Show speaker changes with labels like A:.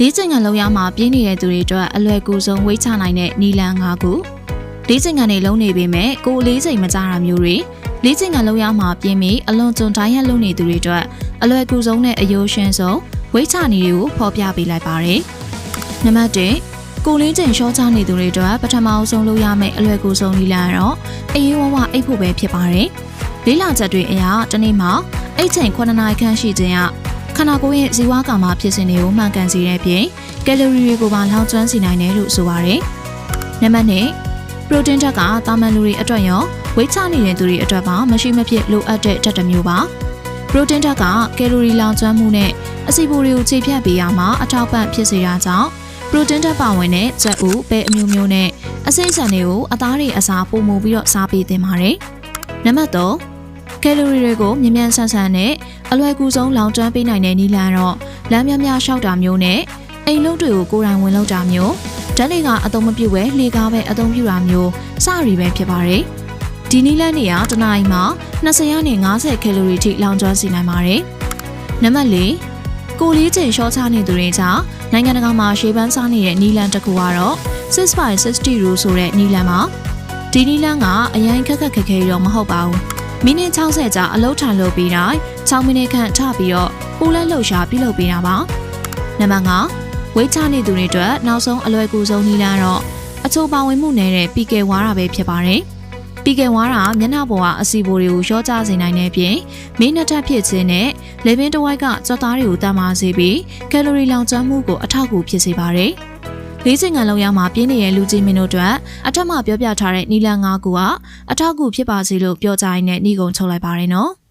A: လေးကျင်ကန်လုံးရမှာပြင်းနေတဲ့သူတွေအတွက်အလွယ်ကူဆုံးဝိတ်ချနိုင်တဲ့နီလန်၅ခုလေးကျင်ကန်တွေလုံးနေပေမဲ့ကိုယ်လေးချိန်မကြတာမျိုးတွေလေးကျင်ကန်လုံးရမှာပြင်းပြီးအလွန်ကျွံတိုင်းရက်လုံးနေသူတွေအတွက်အလွယ်ကူဆုံးနဲ့အယိုးရှင်းဆုံးဝိတ်ချနည်းတွေကိုဖော်ပြပေးလိုက်ပါတယ်။နံပါတ်1ကိုယ်လေးချိန်ရှော့ချနေသူတွေအတွက်ပထမအဆုံးလုပ်ရမယ့်အလွယ်ကူဆုံးနီလန်ကတော့အေးဝဝအိတ်ဖို့ပဲဖြစ်ပါတယ်။လေးလာချက်တွေအရတနေ့မှာအိတ်ချိန်9နာရီခန့်ရှိခြင်းက ခန္ဓာကိုယ်ရဲ့ဇီဝကာမဖြစ်စဉ်တွေကိုမှန်ကန်စေတဲ့ပြင်ကယ်လိုရီတွေကိုပါလောင်ကျွမ်းစေနိုင်တယ်လို့ဆိုပါတယ်။နံပါတ်2ပရိုတင်းဓာတ်ကတာမန်လူတွေအတွက်ရောဝိတ်ချနေတဲ့သူတွေအတွက်ပါမရှိမဖြစ်လိုအပ်တဲ့ဓာတ်တစ်မျိုးပါ။ပရိုတင်းဓာတ်ကကယ်လိုရီလောင်ကျွမ်းမှုနဲ့အဆီပိုတွေကိုခြေဖြတ်ပေးရမှာအထောက်ပံ့ဖြစ်စေတာကြောင့်ပရိုတင်းဓာတ်ပါဝင်တဲ့ကြက်ဥပဲအမျိုးမျိုးနဲ့အစိမ့်ဆန်တွေကိုအသားတွေအစားပုံမှုပြီးတော့စားပေးသင့်ပါတယ်။နံပါတ်3 ကယ်လိုရီတွေကိုမြ мян ဆန်ဆန်နဲ့အလွယ်ကူဆုံးလောင်ကျွမ်းပေးနိုင်တဲ့နည်းလမ်းတော့လမ်းများများလျှောက်တာမျိုးနဲ့အိမ်လုံးတွေကိုကိုယ်တိုင်ဝင်လောက်တာမျိုးဓာတ်တွေကအသုံးမပြုဘဲလေကားပဲအသုံးပြုတာမျိုးစရီပဲဖြစ်ပါတယ်။ဒီနည်းလမ်းတွေကတစ်နာရီမှာ20ရောက်နေ90ကယ်လိုရီထိလောင်ကျွမ်းစေနိုင်ပါတယ်။နံပါတ်4ကိုလေးချိန်ရှော့ချနေသူတွေကြောင့်နိုင်ငံတကာမှာရှေးပန်းစားနေတဲ့နီလန်တစ်ခုကတော့6 by 60 rule ဆိုတဲ့နီလန်ပါဒီနီလန်ကအရင်ခက်ခက်ခဲခဲရောမဟုတ်ပါဘူး မိနစ်60ကြာအလုပ်ထိုင်လုပ်ပြီးတိုင်း6မိနစ်ခန့်ထပြီးတော့ပူလက်လှုပ်ရှားပြုလုပ်ပေးတာပါနံပါတ်5ဝိတ်ချနေသူတွေအတွက်နောက်ဆုံးအလွယ်ကူဆုံးနီလန်တော့အချို့ပါဝင်မှုနေတဲ့ပီကယ်ဝါတာပဲဖြစ်ပါတယ်ပီကယ်ဝါတာမျက်နှာပေါ်ကအစီဘိုတွေကိုရော့ချစေနိုင်တဲ့ပြင်မင်းနှစ်ထပ်ဖြစ်ခြင်းနဲ့လေပင်တစ်ဝိုက်ကကြွက်သားတွေကိုတမ်းမာစေပြီးကယ်လိုရီလောင်ကျွမ်းမှုကိုအထောက်အကူဖြစ်စေပါတယ်။ လေးစင်ငံလုံးရမှာပြင်းနေတဲ့လူကြီးမင်းတို့အတွက်အထက်မှပြောပြထားတဲ့နီလန်၅ခုကအထောက်အကူဖြစ်ပါစေလို့ပြောကြရင်းနဲ့ညီကုံချုပ်လိုက်ပါရနော်။